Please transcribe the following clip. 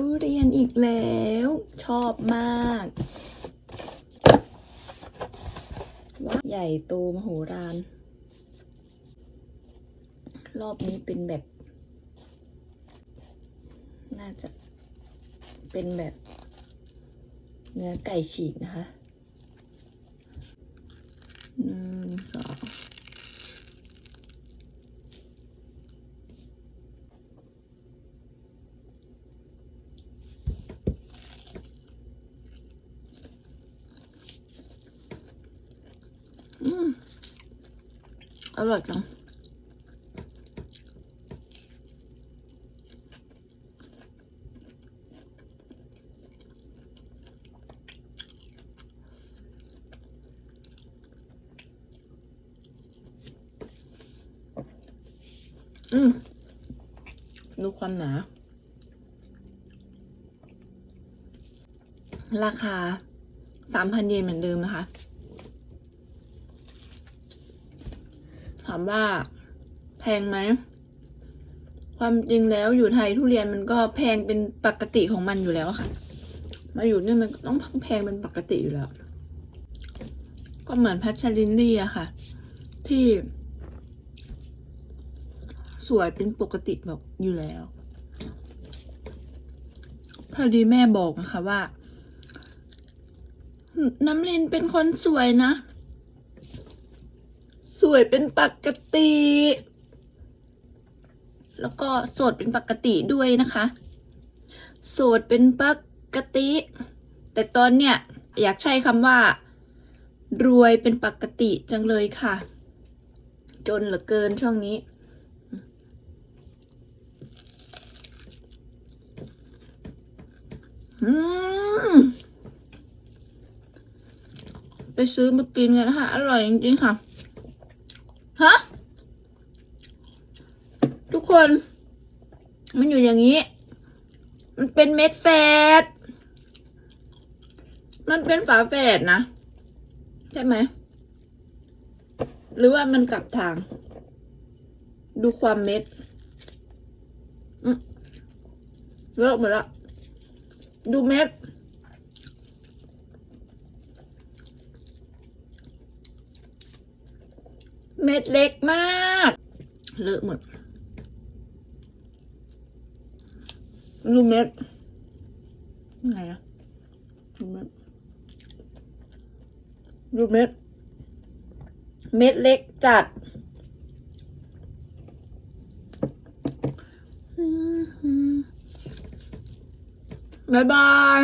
ทุเรียนอีกแล้ว ชอบมากใหญ่โตมโหฬารรอบนี้เป็นแบบ น่าจะเป็นแบบ เนื้อไก่ฉีกนะคะหนึ่งสอง อร่อยจังอืมดูความหนา ราคาสามพันเยนเหมือนเดิมนะคะ ถามว่าแพงไหม ความจริงแล้วอยู่ไทยทุเรียนมันก็แพงเป็นปกติของมันอยู่แล้วค่ะ มาอยู่นี่มันต้องแพงเป็นปกติอยู่แล้ว ก็เหมือนพชชลินลี่อะค่ะ ที่ สวยเป็นปกติแบบอยู่แล้วพอดีแม่บอกนะคะว่าน้ำลินเป็นคนสวยนะ วยเป็นปกติ แล้วก็โสดเป็นปกติด้วยนะคะ โสดเป็นปกติ แต่ตอนเนี้ยอยากใช้คำว่า รวยเป็นปกติจังเลยค่ะ จนเหลือเกินช่วงนี้ไปซื้อมากินกันนะคะ อร่อยจริงๆค่ะ ฮะ ทุกคน มันอยู่อย่างนี้ มันเป็นเม็ดแฝดมันเป็นฝาแฝดนะ ใช่ไหม หรือว่ามันกลับทาง ดูความเม็ดเลอะหมดละดูเม็ด เม็ดเล็กมาก เลอะหมดดูเม็ดไงอะดูเม็ดดูเม็ด เม็ดเล็กจัดบ๊ายบาย